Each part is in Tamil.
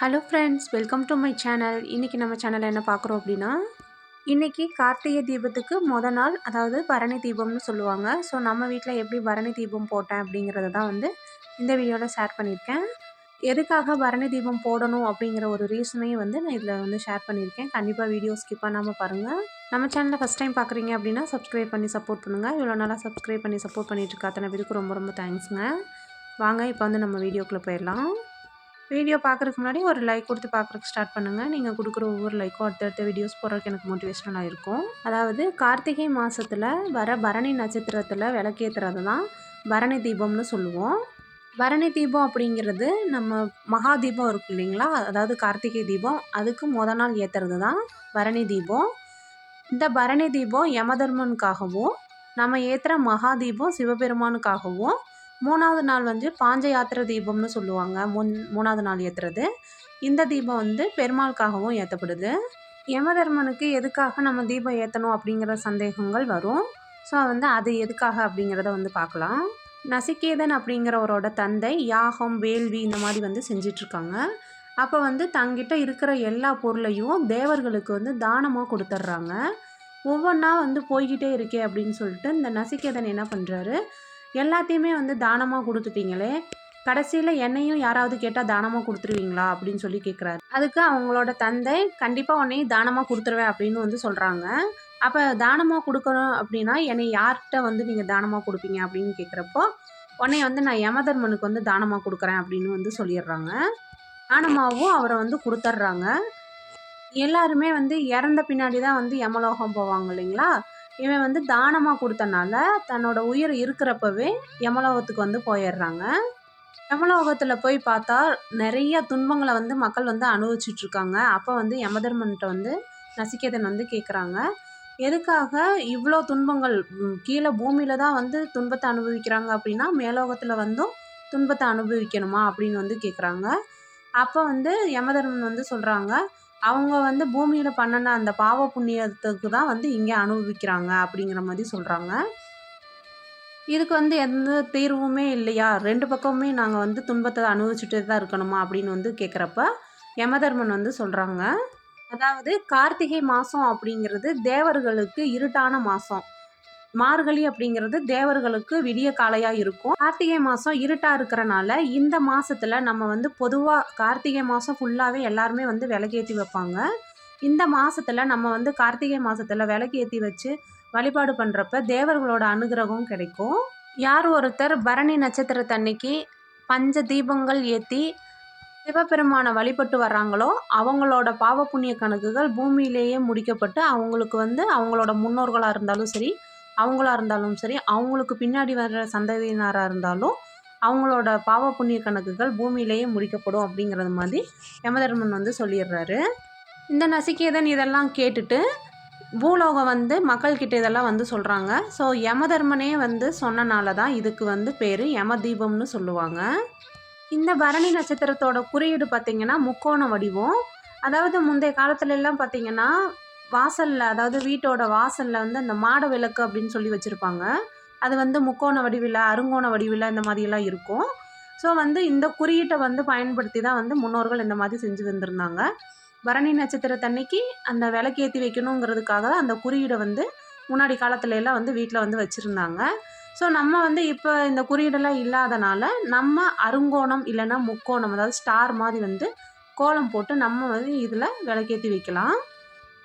Hello friends welcome to my channel இன்றைக்கி நம்ம சேனலில் என்ன பார்க்குறோம் அப்படின்னா இன்றைக்கி கார்த்திகை தீபத்துக்கு முத நாள் அதாவது பரணி தீபம்னு சொல்லுவாங்க. ஸோ நம்ம வீட்டில் எப்படி பரணி தீபம் போட்டேன் அப்படிங்கிறத தான் வந்து இந்த வீடியோவில் ஷேர் பண்ணியிருக்கேன். எதுக்காக பரணி தீபம் போடணும் அப்படிங்கிற ஒரு ரீசனையும் வந்து நான் இதில் வந்து ஷேர் பண்ணியிருக்கேன். கண்டிப்பாக வீடியோ ஸ்கிப் பண்ணாமல் பாருங்கள் நம்ம சேனலில் ஃபஸ்ட் டைம் பார்க்குறீங்க அப்படின்னா சப்ஸ்கிரைப் பண்ணி சப்போர்ட் பண்ணுங்கள் இவ்வளோ நாளாக சப்ஸ்கிரைப் பண்ணி சப்போர்ட் பண்ணிட்டு இருக்க அத்தனை பேருக்கு ரொம்ப ரொம்ப தேங்க்ஸுங்க வாங்க இப்போ வந்து நம்ம வீடியோக்குள்ளே போயிடலாம். வீடியோ பார்க்குறதுக்கு முன்னாடி ஒரு லைக் கொடுத்து பார்க்குறக்கு ஸ்டார்ட் பண்ணுங்கள் நீங்கள் கொடுக்குற ஒவ்வொரு லைக்கும் அடுத்தடுத்த வீடியோஸ் போடுறதுக்கு எனக்கு மோட்டிவேஷனலாக இருக்கும். அதாவது கார்த்திகை மாதத்தில் வர பரணி நட்சத்திரத்தில் விளக்கேற்றுறது தான் பரணி தீபம்னு சொல்லுவோம். பரணி தீபம் அப்படிங்கிறது நம்ம மகா தீபம் இருக்கு இல்லைங்களா? அதாவது கார்த்திகை தீபம். அதுக்கு முத நாள் ஏற்றுறது தான் பரணி தீபம். இந்த பரணி தீபம் யமதர்மனுக்காகவும் நம்ம ஏற்றுற மகா தீபம் சிவபெருமானுக்காகவும் மூணாவது நாள் வந்து பாஞ்ச யாத்திரை தீபம்னு சொல்லுவாங்க. முன் மூணாவது நாள் ஏற்றுறது இந்த தீபம் வந்து பெருமாளுக்காகவும் ஏற்றப்படுது யமதர்மனுக்கு எதுக்காக நம்ம தீபம் ஏற்றணும் அப்படிங்கிற சந்தேகங்கள் வரும். ஸோ வந்து அது எதுக்காக அப்படிங்கிறத வந்து பார்க்கலாம். நசிகேதன் அப்படிங்கிறவரோட தந்தை யாகம் வேள்வி இந்த மாதிரி வந்து செஞ்சிட்ருக்காங்க. அப்போ வந்து தங்கிட்ட இருக்கிற எல்லா பொருளையும் தேவர்களுக்கு வந்து தானமாக கொடுத்துட்றாங்க ஒவ்வொன்றா வந்து போய்கிட்டே இருக்கே அப்படின்னு சொல்லிட்டு இந்த நசிகேதன் என்ன பண்ணுறாரு எல்லாத்தையுமே வந்து தானமாக கொடுத்துட்டீங்களே? கடைசியில் என்னையும் யாராவது கேட்டால் தானமாக கொடுத்துருவீங்களா? அப்படின்னு சொல்லி கேட்குறாரு அதுக்கு அவங்களோட தந்தை கண்டிப்பாக உன்னையும் தானமாக கொடுத்துருவேன் அப்படின்னு வந்து சொல்கிறாங்க அப்போ தானமாக கொடுக்கணும் அப்படின்னா என்னை யார்கிட்ட வந்து நீங்கள் தானமாக கொடுப்பீங்க? அப்படின்னு கேட்குறப்போ உன்னை வந்து நான் யமதர்மனுக்கு வந்து தானமாக கொடுக்குறேன் அப்படின்னு வந்து சொல்லிடுறாங்க. தானமாகவும் அவரை வந்து கொடுத்துட்றாங்க எல்லாருமே வந்து இறந்த பின்னாடி தான் வந்து யமலோகம் போவாங்க இல்லைங்களா? இவன் வந்து தானமாக கொடுத்தனால தன்னோட உயிர் இருக்கிறப்பவே யமலோகத்துக்கு வந்து போயிடுறாங்க. யமலோகத்தில் போய் பார்த்தா நிறைய துன்பங்களை வந்து மக்கள் வந்து அனுபவிச்சிட்ருக்காங்க. அப்போ வந்து யமதர்மன்கிட்ட வந்து நசிகேதன் வந்து கேட்குறாங்க எதுக்காக இவ்வளோ துன்பங்கள்? கீழே பூமியில் தான் வந்து துன்பத்தை அனுபவிக்கிறாங்க அப்படின்னா மேலோகத்தில் வந்தும் துன்பத்தை அனுபவிக்கணுமா அப்படின்னு வந்து கேட்குறாங்க அப்போ வந்து யமதர்மன் வந்து சொல்கிறாங்க அவங்க வந்து பூமியில் பண்ணின அந்த பாவ புண்ணியத்துக்கு தான் வந்து இங்கே அனுபவிக்கிறாங்க அப்படிங்கிற மாதிரி சொல்கிறாங்க இதுக்கு வந்து எந்த தீர்வுமே இல்லையா? ரெண்டு பக்கமுமே நாங்கள் வந்து துன்பத்தை அனுபவிச்சுட்டே தான் இருக்கணுமா அப்படின்னு வந்து கேட்குறப்ப யமதர்மன் வந்து சொல்கிறாங்க அதாவது கார்த்திகை மாதம் அப்படிங்கிறது தேவர்களுக்கு இருட்டான மாதம் மார்கழி அப்படிங்கிறது தேவர்களுக்கு விடிய காலையாக இருக்கும். கார்த்திகை மாதம் இருட்டாக இருக்கிறனால இந்த மாதத்தில் நம்ம வந்து பொதுவாக கார்த்திகை மாதம் ஃபுல்லாகவே எல்லாருமே வந்து விளக்கேற்றி வைப்பாங்க. இந்த மாதத்தில் நம்ம வந்து கார்த்திகை மாதத்தில் விளக்கேற்றி வச்சு வழிபாடு பண்ணுறப்ப தேவர்களோட அனுகிரகம் கிடைக்கும். யார் ஒருத்தர் பரணி நட்சத்திரத்தன்னைக்கு பஞ்ச தீபங்கள் ஏற்றி சிவபெருமானை வழிபட்டு வர்றாங்களோ அவங்களோட பாவ புண்ணிய கணக்குகள் பூமியிலேயே முடிக்கப்பட்டு அவங்களுக்கு வந்து அவங்களோட முன்னோர்களாக இருந்தாலும் சரி அவங்களா இருந்தாலும் சரி அவங்களுக்கு பின்னாடி வர்ற சந்ததியினராக இருந்தாலும் அவங்களோட பாவ புண்ணிய கணக்குகள் பூமியிலேயே முடிக்கப்படும் அப்படிங்கிறது மாதிரி யமதர்மன் வந்து சொல்லிடுறாரு. இந்த நசிகேதன் இதெல்லாம் கேட்டுட்டு பூலோகம் வந்து மக்கள்கிட்ட இதெல்லாம் வந்து சொல்கிறாங்க ஸோ யமதர்மனே வந்து சொன்னனால தான் இதுக்கு வந்து பேர் யமதீபம்னு சொல்லுவாங்க. இந்த பரணி நட்சத்திரத்தோட குறியீடு பார்த்திங்கன்னா முக்கோண வடிவம். அதாவது முந்தைய காலத்துல எல்லாம் பார்த்திங்கன்னா வாசலில் அதாவது வீட்டோட வாசலில் வந்து அந்த மாட விளக்கு அப்படின்னு சொல்லி வச்சுருப்பாங்க. அது வந்து முக்கோண வடிவில் அருங்கோண வடிவில் இந்த மாதிரியெல்லாம் இருக்கும். ஸோ வந்து இந்த குறியீட்டை வந்து பயன்படுத்தி தான் வந்து முன்னோர்கள் இந்த மாதிரி செஞ்சு வந்திருந்தாங்க. பரணி நட்சத்திரத்தன்னைக்கு அந்த விளக்கேற்றி வைக்கணுங்கிறதுக்காக தான் அந்த குறியீடை வந்து முன்னாடி காலத்துல எல்லாம் வந்து வீட்டில் வந்து வச்சுருந்தாங்க. ஸோ நம்ம வந்து இப்போ இந்த குறியீடெல்லாம் இல்லாதனால நம்ம அருங்கோணம் இல்லைன்னா முக்கோணம் அதாவது ஸ்டார் மாதிரி வந்து கோலம் போட்டு நம்ம வந்து இதில் விளக்கேற்றி வைக்கலாம்.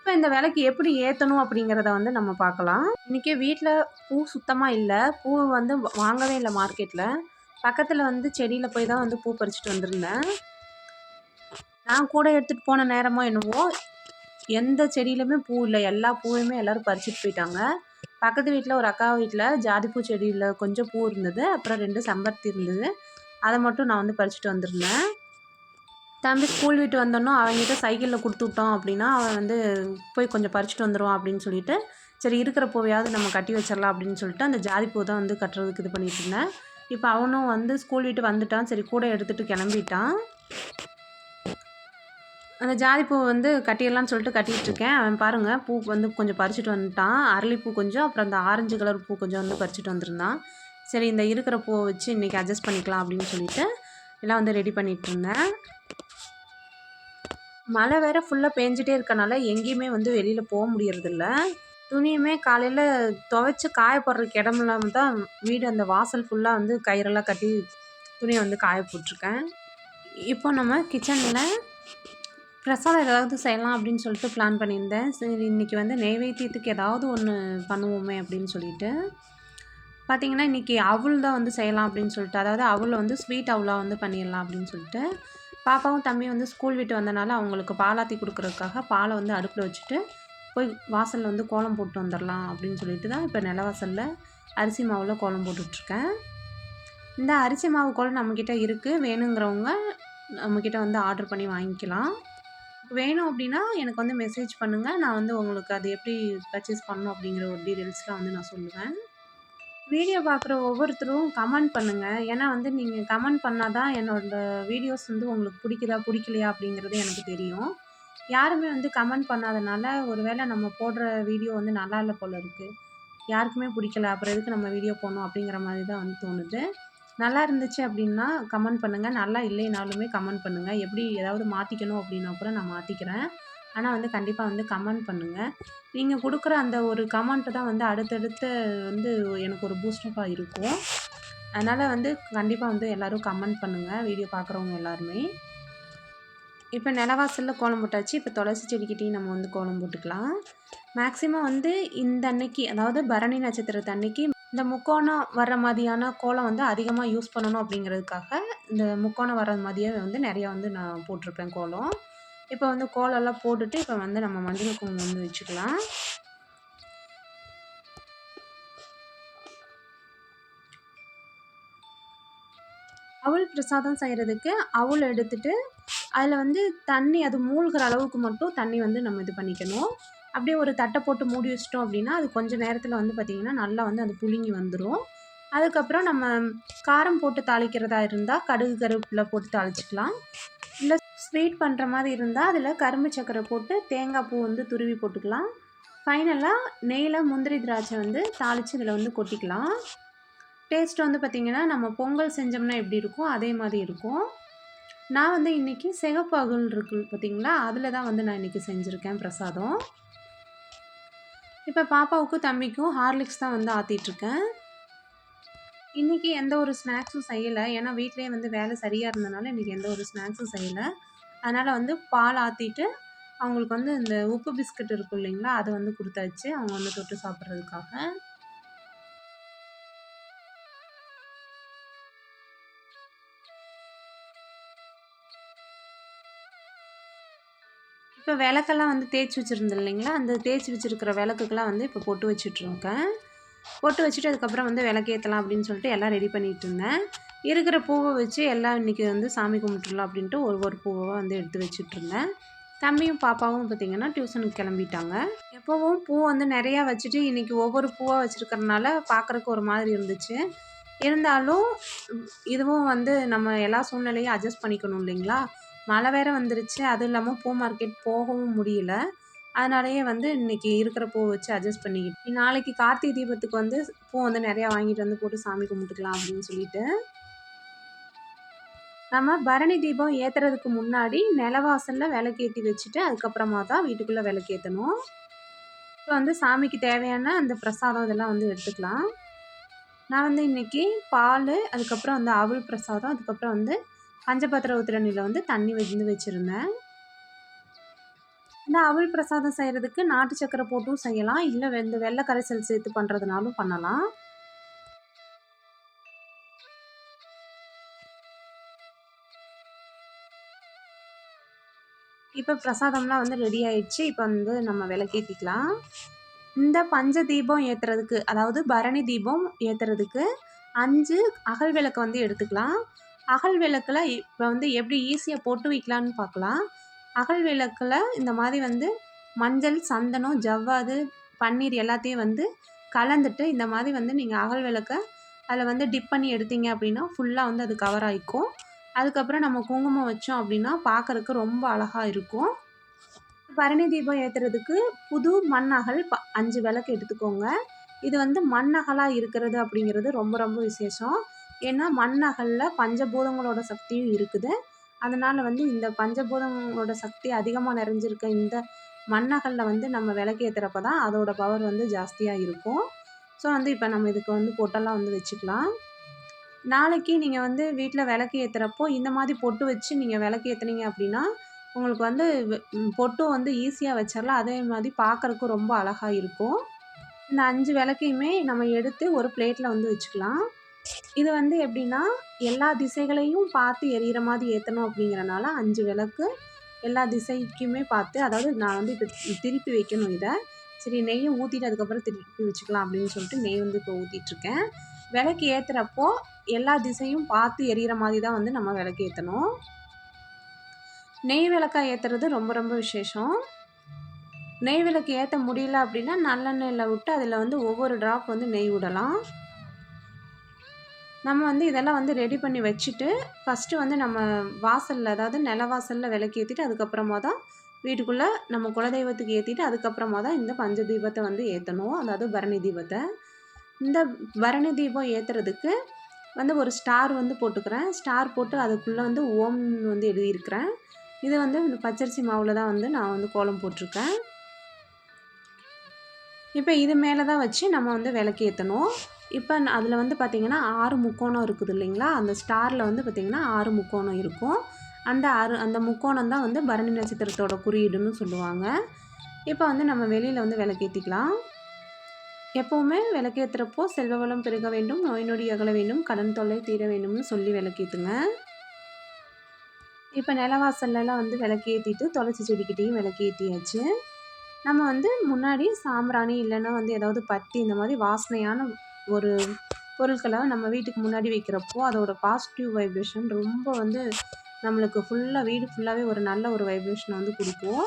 இப்போ இந்த விலைக்கு எப்படி ஏற்றணும் அப்படிங்கிறத வந்து நம்ம பார்க்கலாம். இன்றைக்கி வீட்டில் பூ சுத்தமாக இல்லை. பூ வந்து வாங்கவே இல்லை மார்க்கெட்டில் பக்கத்தில் வந்து செடியில் போய் தான் வந்து பூ பறிச்சுட்டு வந்திருந்தேன். நான் கூட எடுத்துகிட்டு போன நேரமோ என்னவோ எந்த செடியிலுமே பூ இல்லை. எல்லா பூவையுமே எல்லோரும் பறிச்சுட்டு போயிட்டாங்க. பக்கத்து வீட்டில் ஒரு அக்கா வீட்டில் ஜாதிப்பூ செடியில் கொஞ்சம் பூ இருந்தது. அப்புறம் ரெண்டு செம்பருத்தி இருந்தது. அதை மட்டும் நான் வந்து பறிச்சுட்டு வந்திருந்தேன். தம்பி ஸ்கூல் விட்டு வந்தோன்னோ அவங்ககிட்ட சைக்கிளில் கொடுத்து விட்டோம் அப்படின்னா அவன் வந்து போய் கொஞ்சம் பறிச்சுட்டு வந்துடுவான் அப்படின்னு சொல்லிட்டு சரி இருக்கிற பூவையாவது நம்ம கட்டி வச்சிடலாம் அப்படின்னு சொல்லிட்டு அந்த ஜாதிப்பூ தான் வந்து கட்டுறதுக்கு இது பண்ணிட்டு இருந்தேன். இப்போ அவனும் வந்து ஸ்கூல் விட்டு வந்துட்டான். சரி கூட எடுத்துகிட்டு கிளம்பிட்டான். அந்த ஜாதிப்பூ வந்து கட்டிடலான்னு சொல்லிட்டு கட்டிகிட்டு இருக்கேன். அவன் பாருங்கள் பூ வந்து கொஞ்சம் பறிச்சுட்டு வந்துட்டான். அரளிப்பூ கொஞ்சம் அப்புறம் அந்த ஆரஞ்சு கலர் பூ கொஞ்சம் வந்து பறிச்சுட்டு வந்திருந்தான். சரி இந்த இருக்கிற பூவை வச்சு இன்றைக்கி அட்ஜஸ்ட் பண்ணிக்கலாம் அப்படின்னு சொல்லிட்டு எல்லாம் வந்து ரெடி பண்ணிகிட்டு இருந்தேன். மழை வேற ஃபுல்லாக பேஞ்சிட்டே இருக்கனால எங்கேயுமே வந்து வெளியில் போக முடியறதில்ல. துணியுமே காலையில் துவைச்சி காய போடுறதுக்கு இடம் இல்லாமல் தான் வீடு அந்த வாசல் ஃபுல்லாக வந்து கயிறெல்லாம் கட்டி துணியை வந்து காய போட்டிருக்கேன். இப்போ நம்ம கிச்சனில் பிரசாதம் ஏதாவது செய்யலாம் அப்படின்னு சொல்லிட்டு பிளான் பண்ணியிருந்தேன். சரி இன்றைக்கி வந்து நெய்வேத்தியத்துக்கு ஏதாவது ஒன்று பண்ணுவோமே அப்படின்னு சொல்லிட்டு. பார்த்திங்கன்னா இன்றைக்கி அவுள் தான் வந்து செய்யலாம் அப்படின்னு சொல்லிட்டு அதாவது அவுள் வந்து ஸ்வீட் அவுளாக வந்து பண்ணிடலாம் அப்படின்னு சொல்லிட்டு. பாப்பாவும் தம்பியும் வந்து ஸ்கூல் விட்டு வந்தனால அவங்களுக்கு பாலாத்தி கொடுக்குறதுக்காக பாலை வந்து அடுப்பில் வச்சுட்டு போய் வாசலில் வந்து கோலம் போட்டு வந்துடலாம் அப்படின்னு சொல்லிட்டு தான் இப்போ நிலவாசலில் அரிசி மாவில் கோலம் போட்டுட்ருக்கேன். இந்த அரிசி மாவு கோலம் நம்மக்கிட்ட இருக்குது வேணுங்கிறவங்க நம்மக்கிட்ட வந்து ஆர்டர் பண்ணி வாங்கிக்கலாம். வேணும் அப்படின்னா எனக்கு வந்து மெசேஜ் பண்ணுங்கள் நான் வந்து உங்களுக்கு அது எப்படி பர்ச்சேஸ் பண்ணணும் அப்படிங்கிற ஒரு டீட்டெயில்ஸ்லாம் வந்து நான் சொல்லுவேன். வீடியோ பார்க்குற ஒவ்வொருத்தரும் கமெண்ட் பண்ணுங்கள் ஏன்னா வந்து நீங்கள் கமெண்ட் பண்ணால் தான் என்னோடய வீடியோஸ் வந்து உங்களுக்கு பிடிக்குதா பிடிக்கலையா அப்படிங்கிறது எனக்கு தெரியும். யாருமே வந்து கமெண்ட் பண்ணாதனால ஒரு வேளை நம்ம போடுற வீடியோ வந்து நல்லா இல்லை போல் இருக்குது யாருக்குமே பிடிக்கல அப்புறம் எதுக்கு நம்ம வீடியோ போடணும் அப்படிங்கிற மாதிரி தான் வந்து தோணுது. நல்லா இருந்துச்சு அப்படின்னா கமெண்ட் பண்ணுங்கள் நல்லா இல்லைனாலுமே கமெண்ட் பண்ணுங்கள் எப்படி ஏதாவது மாற்றிக்கணும் அப்படின்னா கூட நான் மாற்றிக்கிறேன் ஆனால் வந்து கண்டிப்பாக வந்து கமெண்ட் பண்ணுங்கள் நீங்கள் கொடுக்குற அந்த ஒரு கமெண்ட்டு தான் வந்து அடுத்தடுத்து வந்து எனக்கு ஒரு பூஸ்டப்பாக இருக்கும். அதனால் வந்து கண்டிப்பாக வந்து எல்லோரும் கமெண்ட் பண்ணுங்கள் வீடியோ பார்க்குறவங்க எல்லாருமே. இப்போ நிலவாசலில் கோலம் போட்டாச்சு. இப்போ துளசி செடிக்கிட்டையும் நம்ம வந்து கோலம் போட்டுக்கலாம். மேக்ஸிமம் வந்து இந்த அன்னைக்கு அதாவது பரணி நட்சத்திரத்து அன்னைக்கு இந்த முக்கோணம் வர்ற மாதிரியான கோலம் வந்து அதிகமாக யூஸ் பண்ணணும் அப்படிங்கிறதுக்காக இந்த முக்கோணம் வர்ற மாதிரியே வந்து நிறையா வந்து நான் போட்டிருப்பேன் கோலம். இப்போ வந்து கோலெல்லாம் போட்டுட்டு இப்போ வந்து நம்ம மஞ்சள் குங்குமம் வந்து வச்சுக்கலாம். அவள் பிரசாதம் செய்கிறதுக்கு அவள் எடுத்துட்டு அதில் வந்து தண்ணி அது மூழ்கிற அளவுக்கு மட்டும் தண்ணி வந்து நம்ம இது பண்ணிக்கணும். அப்படியே ஒரு தட்டை போட்டு மூடி வச்சிட்டோம் அப்படின்னா அது கொஞ்சம் நேரத்தில் வந்து பார்த்திங்கன்னா நல்லா வந்து அது புழுங்கி வந்துடும் அதுக்கப்புறம் நம்ம காரம் போட்டு தாளிக்கிறதா இருந்தால் கடுகு கருவேப்பிலை போட்டு தாளிச்சிக்கலாம். ஸ்வீட் பண்ணுற மாதிரி இருந்தால் அதில் கரும்பு சக்கரை போட்டு தேங்காய் பூ வந்து துருவி போட்டுக்கலாம். ஃபைனலாக நெய்யில் முந்திரி திராட்சை வந்து தாளித்து இதில் வந்து கொட்டிக்கலாம். டேஸ்ட் வந்து பார்த்திங்கன்னா நம்ம பொங்கல் செஞ்சோம்னா எப்படி இருக்கும் அதே மாதிரி இருக்கும். நான் வந்து இன்றைக்கி சிகப்பாகுல் இருக்கு பார்த்திங்களா அதில் தான் வந்து நான் இன்றைக்கி செஞ்சுருக்கேன் பிரசாதம். இப்போ பாப்பாவுக்கும் தம்பிக்கும் ஹார்லிக்ஸ் தான் வந்து ஆற்றிட்டுருக்கேன் இன்றைக்கி எந்த ஒரு ஸ்நாக்ஸும் செய்யலை. ஏன்னா வீட்லேயே வந்து வேலை சரியாக இருந்தனால இன்றைக்கி எந்த ஒரு ஸ்நாக்ஸும் செய்யலை. அதனால் வந்து பால் ஆற்றிட்டு அவங்களுக்கு வந்து இந்த உப்பு பிஸ்கட் இருக்கும் இல்லைங்களா அதை வந்து கொடுத்தாச்சு. அவங்க வந்து தொட்டு சாப்பிட்றதுக்காக. இப்போ விளக்கெல்லாம் வந்து தேய்ச்சி வச்சுருந்தேன் இல்லைங்களா அந்த தேய்ச்சி வச்சுருக்கிற விளக்குக்கெல்லாம் வந்து இப்போ பொட்டு வச்சுட்ருக்கேன் பொட்டு வச்சுட்டு அதுக்கப்புறம் வந்து விளக்கேற்றலாம் அப்படின்னு சொல்லிட்டு எல்லாம் ரெடி பண்ணிகிட்டு இருந்தேன். இருக்கிற பூவை வச்சு எல்லாம் இன்றைக்கி வந்து சாமி கும்பிட்டுலாம் அப்படின்ட்டு ஒவ்வொரு பூவை வந்து எடுத்து வச்சுட்ருந்தேன். தம்பியும் பாப்பாவும் பார்த்திங்கன்னா டியூஷனுக்கு கிளம்பிட்டாங்க. எப்போவும் பூ வந்து நிறையா வச்சுட்டு இன்றைக்கி ஒவ்வொரு பூவாக வச்சுருக்கறனால பார்க்குறக்கு ஒரு மாதிரி இருந்துச்சு. இருந்தாலும் இதுவும் வந்து நம்ம எல்லா சூழ்நிலையும் அட்ஜஸ்ட் பண்ணிக்கணும் இல்லைங்களா? மழை வேறு வந்துருச்சு. அதுவும் இல்லாமல் பூ மார்க்கெட் போகவும் முடியல. அதனாலேயே வந்து இன்றைக்கி இருக்கிற பூ வச்சு அட்ஜஸ்ட் பண்ணிக்கிட்டு நாளைக்கு கார்த்திகை தீபத்துக்கு வந்து பூ வந்து நிறையா வாங்கிட்டு வந்து போட்டு சாமி கும்பிட்டுக்கலாம் அப்படின்னு சொல்லிட்டு நம்ம பரணி தீபம் ஏற்றுறதுக்கு முன்னாடி நிலவாசலில் விளக்கேற்றி வச்சுட்டு அதுக்கப்புறமா தான் வீட்டுக்குள்ளே விளக்கேற்றணும் இப்போ வந்து சாமிக்கு தேவையான அந்த பிரசாதம் இதெல்லாம் வந்து எடுத்துக்கலாம். நான் வந்து இன்றைக்கி பால் அதுக்கப்புறம் வந்து அவள் பிரசாதம் அதுக்கப்புறம் வந்து பஞ்சபத்திர உத்திரணியில் வந்து தண்ணி வந்து வச்சுருந்தேன். இந்த அவள் பிரசாதம் செய்கிறதுக்கு நாட்டு சக்கரை போட்டும் செய்யலாம். இல்லை இந்த வெள்ளை கரைசல் சேர்த்து பண்ணுறதுனாலும் பண்ணலாம். இப்போ பிரசாதம்லாம் வந்து ரெடி ஆயிடுச்சு. இப்போ வந்து நம்ம விளக்கேற்றிக்கலாம் இந்த பஞ்ச தீபம் ஏற்றுறதுக்கு அதாவது பரணி தீபம் ஏற்றுறதுக்கு அஞ்சு அகல் விளக்கு வந்து எடுத்துக்கலாம். அகல் விளக்கில் இப்போ வந்து எப்படி ஈஸியாக போட்டு வைக்கலான்னு பார்க்கலாம் அகல் விளக்கில் இந்த மாதிரி வந்து மஞ்சள் சந்தனம் ஜவ்வாது பன்னீர் எல்லாத்தையும் வந்து கலந்துட்டு இந்த மாதிரி வந்து நீங்கள் அகல் விளக்கை அதில் வந்து டிப் பண்ணி எடுத்தீங்க அப்படின்னா ஃபுல்லாக வந்து அது கவர் ஆகிக்கும் அதுக்கப்புறம் நம்ம குங்குமம் வச்சோம் அப்படின்னா பார்க்குறக்கு ரொம்ப அழகாக இருக்கும். பரணி தீபம் ஏற்றுறதுக்கு புது மண் அகல் ப அஞ்சு விளக்கு எடுத்துக்கோங்க. இது வந்து மண் அகலாக இருக்கிறது அப்படிங்கிறது ரொம்ப ரொம்ப விசேஷம். ஏன்னா மண் அகலில் பஞ்சபூதங்களோட சக்தியும் இருக்குது. அதனால் வந்து இந்த பஞ்சபூதங்களோட சக்தி அதிகமாக நிறைஞ்சிருக்க இந்த மண்ணகலில் வந்து நம்ம விளக்கேற்றுறப்ப தான் அதோடய பவர் வந்து ஜாஸ்தியாக இருக்கும். ஸோ வந்து இப்போ நம்ம இதுக்கு வந்து பொட்டெல்லாம் வந்து வச்சுக்கலாம். நாளைக்கு நீங்கள் வந்து வீட்டில் விளக்கு ஏற்றுறப்போ இந்த மாதிரி பொட்டு வச்சு நீங்கள் விளக்கு ஏற்றுனீங்க அப்படின்னா உங்களுக்கு வந்து பொட்டும் வந்து ஈஸியாக வச்சிடலாம் அதே மாதிரி பார்க்குறக்கும் ரொம்ப அழகாக இருக்கும். இந்த அஞ்சு விளக்கையுமே நம்ம எடுத்து ஒரு பிளேட்டில் வந்து வச்சுக்கலாம். இது வந்து எப்படின்னா எல்லா திசைகளையும் பார்த்து எரியிற மாதிரி ஏற்றணும் அப்படிங்கிறனால அஞ்சு விளக்கு எல்லா திசைக்குமே பார்த்து அதாவது நான் வந்து இப்போ திருப்பி வைக்கணும் இதை. சரி நெய்யை ஊற்றிட்டு அதுக்கப்புறம் திருப்பி வச்சுக்கலாம் அப்படின்னு சொல்லிட்டு நெய் வந்து இப்போ ஊற்றிட்டுருக்கேன் விளக்கு ஏற்றுறப்போ எல்லா திசையும் பார்த்து எரியிற மாதிரி தான் வந்து நம்ம விளக்கு ஏற்றணும் நெய் விளக்காக ஏற்றுறது ரொம்ப ரொம்ப விசேஷம். நெய் விளக்கு ஏற்ற முடியல அப்படின்னா நல்லெண்ணெயில் விட்டு அதில் வந்து ஒவ்வொரு ட்ராப் வந்து நெய் விடலாம் நம்ம வந்து இதெல்லாம் வந்து ரெடி பண்ணி வச்சுட்டு ஃபஸ்ட்டு வந்து நம்ம வாசலில் அதாவது நில வாசலில் விளக்கு ஏற்றிட்டு அதுக்கப்புறமா தான் வீட்டுக்குள்ளே நம்ம குலதெய்வத்துக்கு ஏற்றிட்டு அதுக்கப்புறமா தான் இந்த பஞ்ச தீபத்தை வந்து ஏற்றணும் அதாவது பரணி தீபத்தை. இந்த பரணி தீபம் ஏற்றுறதுக்கு வந்து ஒரு ஸ்டார் வந்து போட்டுக்கிறேன். ஸ்டார் போட்டு அதுக்குள்ளே வந்து ஓம் வந்து எழுதியிருக்கிறேன். இது வந்து இந்த பச்சரிசி மாவில் தான் வந்து நான் வந்து கோலம் போட்டிருக்கேன். இப்போ இது மேலே தான் வச்சு நம்ம வந்து விளக்கேற்றணும் இப்போ அதில் வந்து பார்த்திங்கன்னா ஆறு முக்கோணம் இருக்குது இல்லைங்களா? அந்த ஸ்டாரில் வந்து பார்த்திங்கன்னா ஆறு முக்கோணம் இருக்கும். அந்த ஆறு அந்த முக்கோணம் தான் வந்து பரணி நட்சத்திரத்தோட குறியீடுன்னு சொல்லுவாங்க. இப்போ வந்து நம்ம வெளியில் வந்து விளக்கேற்றிக்கலாம் எப்போவுமே விளக்கேற்றுறப்போ செல்வ வளம் பெருக வேண்டும் நோய் நொடி அகல வேண்டும் கடன் தொல்லை தீர வேண்டும்னு சொல்லி விளக்கேற்றுங்க இப்போ நிலவாசல்லாம் வந்து விளக்கேற்றிட்டு துளசி செடிக்கிட்டேயும் விளக்கு ஏற்றியாச்சு நம்ம வந்து முன்னாடி சாம்பிராணி இல்லைன்னா வந்து ஏதாவது பத்தி இந்த மாதிரி வாசனையான ஒரு பொருட்களை நம்ம வீட்டுக்கு முன்னாடி வைக்கிறப்போ அதோட பாசிட்டிவ் வைப்ரேஷன் ரொம்ப வந்து நம்மளுக்கு ஃபுல்லாக வீடு ஃபுல்லாகவே ஒரு நல்ல ஒரு வைப்ரேஷனை வந்து கொடுக்கும்.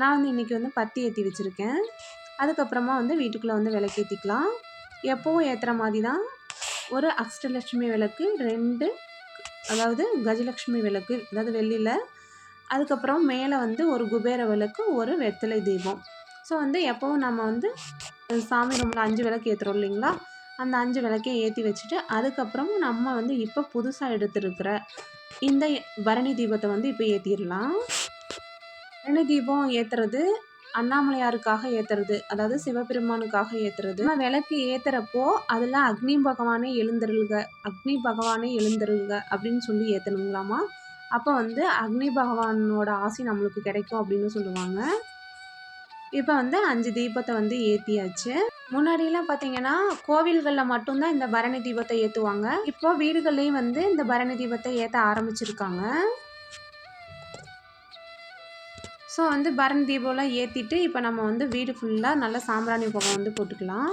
நான் வந்து இன்றைக்கி வந்து பத்தி ஏற்றி வச்சுருக்கேன். அதுக்கப்புறமா வந்து வீட்டுக்குள்ளே வந்து விளக்கேற்றிக்கலாம் எப்போவும் ஏற்றுற மாதிரி தான் ஒரு அஷ்டலட்சுமி விளக்கு ரெண்டு அதாவது கஜலட்சுமி விளக்கு அதாவது வெள்ளியில். அதுக்கப்புறம் மேலே வந்து ஒரு குபேர விளக்கு ஒரு வெத்தலை தீபம். ஸோ வந்து எப்போவும் நம்ம வந்து சாமி ரூமில் அஞ்சு விளக்கு ஏற்றுறோம் இல்லைங்களா? அந்த அஞ்சு விளக்கையும் ஏற்றி வச்சுட்டு அதுக்கப்புறம் நம்ம வந்து இப்போ புதுசாக எடுத்துருக்கிற இந்த பரணி தீபத்தை வந்து இப்போ ஏற்றிடலாம் பரணி தீபம் ஏற்றுறது அண்ணாமலையாருக்காக ஏற்றுறது அதாவது சிவபெருமானுக்காக ஏற்றுறது நம்ம விளக்கு ஏற்றுறப்போ அதில் அக்னி பகவானே எழுந்தருள்க அக்னி பகவானே எழுந்தருள்க அப்படின்னு சொல்லி ஏற்றணுங்களாமா அப்போ வந்து அக்னி பகவானோட ஆசை நம்மளுக்கு கிடைக்கும் அப்படின்னு சொல்லுவாங்க. இப்போ வந்து அஞ்சு தீபத்தை வந்து ஏற்றியாச்சு முன்னாடியெல்லாம் பார்த்தீங்கன்னா கோவில்களில் மட்டும்தான் இந்த பரணி தீபத்தை ஏற்றுவாங்க இப்போ வீடுகள்லேயும் வந்து இந்த பரணி தீபத்தை ஏற்ற ஆரம்பிச்சிருக்காங்க. ஸோ வந்து பரண் தீபம்லாம் ஏற்றிட்டு இப்போ நம்ம வந்து வீடு ஃபுல்லாக நல்லா சாம்பிராணி புகை வந்து போட்டுக்கலாம்.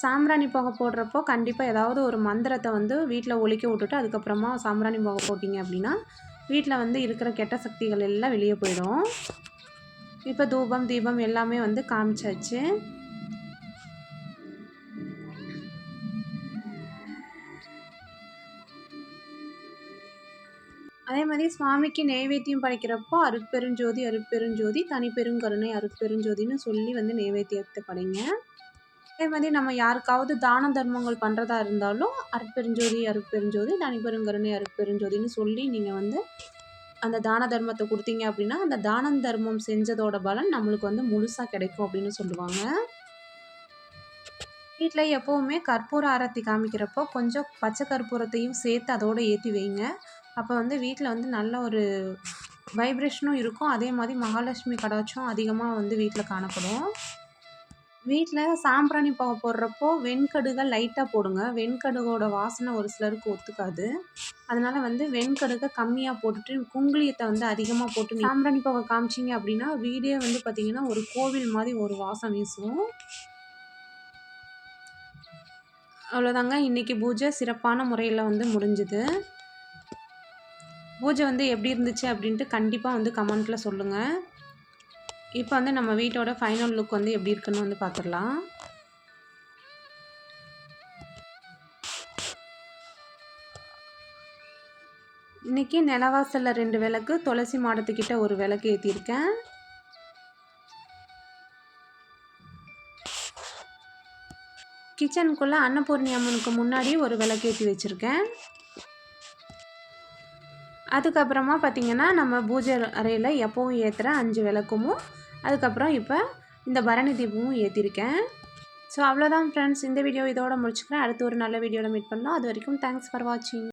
சாம்பிராணி புகை போடுறப்போ கண்டிப்பாக ஏதாவது ஒரு மந்திரத்தை வந்து வீட்டில் ஒழிக்க விட்டுட்டு அதுக்கப்புறமா சாம்பிராணி புகை போட்டிங்க அப்படின்னா வீட்டில் வந்து இருக்கிற கெட்ட சக்திகள் எல்லாம் வெளியே போயிடும். இப்போ தூபம் தீபம் எல்லாமே வந்து காமிச்சாச்சு. அதே மாதிரி சுவாமிக்கு நெய்வேத்தியம் படைக்கிறப்போ அருட்பெருஞ்சோதி அருட்பெருஞ்சோதி தனிப்பெருங்கருணை அருட்பெருஞ்சோதின்னு சொல்லி வந்து நெய்வேத்தியத்தை படைங்க. அதே மாதிரி நம்ம யாருக்காவது தான தர்மங்கள் பண்ணுறதா இருந்தாலும் அருட்பெருஞ்சோதி அருட்பெருஞ்சோதி தனிப்பெருங்கருணை அருட்பெருஞ்சோதின்னு சொல்லி நீங்கள் வந்து அந்த தான தர்மத்தை கொடுத்தீங்க அப்படின்னா அந்த தான தர்மம் செஞ்சதோட பலன் நம்மளுக்கு வந்து முழுசாக கிடைக்கும் அப்படின்னு சொல்லுவாங்க. வீட்டில் எப்போவுமே கற்பூர ஆரத்தி காமிக்கிறப்போ கொஞ்சம் பச்சை கற்பூரத்தையும் சேர்த்து அதோடு ஏற்றி வைங்க. அப்போ வந்து வீட்டில் வந்து நல்ல ஒரு வைப்ரேஷனும் இருக்கும். அதே மாதிரி மகாலட்சுமி கடாச்சும் அதிகமாக வந்து வீட்டில் காணப்படும். வீட்டில் சாம்பிராணி புகை போடுறப்போ வெண்கடுகை லைட்டாக போடுங்க. வெண்கடுகோட வாசனை ஒரு சிலருக்கு ஒத்துக்காது. அதனால் வந்து வெண்கடுகை கம்மியாக போட்டுட்டு குங்குளியத்தை வந்து அதிகமாக போட்டு சாம்பிராணி புகை காமிச்சிங்க அப்படின்னா வீடே வந்து பார்த்திங்கன்னா ஒரு கோவில் மாதிரி ஒரு வாசம் வீசும். அவ்வளோதாங்க இன்றைக்கி பூஜை சிறப்பான முறையில் வந்து முடிஞ்சுது. பூஜை வந்து எப்படி இருந்துச்சு அப்படின்ட்டு கண்டிப்பாக வந்து கமெண்ட்டில் சொல்லுங்கள் இப்போ வந்து நம்ம வீட்டோட ஃபைனல் லுக் வந்து எப்படி இருக்குன்னு வந்து பார்த்துடலாம் இன்றைக்கி நிலவாசலில் ரெண்டு விளக்கு துளசி மாடத்துக்கிட்ட ஒரு விளக்கு ஏற்றிருக்கேன் கிச்சனுக்குள்ளே அன்னபூர்ணி அம்மனுக்கு முன்னாடி ஒரு விளக்கு ஏற்றி வச்சுருக்கேன். அதுக்கப்புறமா பார்த்திங்கன்னா நம்ம பூஜை அறையில் எப்போவும் ஏற்றுற அஞ்சு விளக்கமும் அதுக்கப்புறம் இப்போ இந்த பரணி தீபமும் ஏற்றிருக்கேன் ஸோ அவ்வளோதான் ஃப்ரெண்ட்ஸ் இந்த வீடியோ இதோட முடிச்சுக்கிறேன். அடுத்து ஒரு நல்ல வீடியோவில் மீட் பண்ணலாம். அது வரைக்கும் தேங்க்ஸ் ஃபார் வாட்சிங்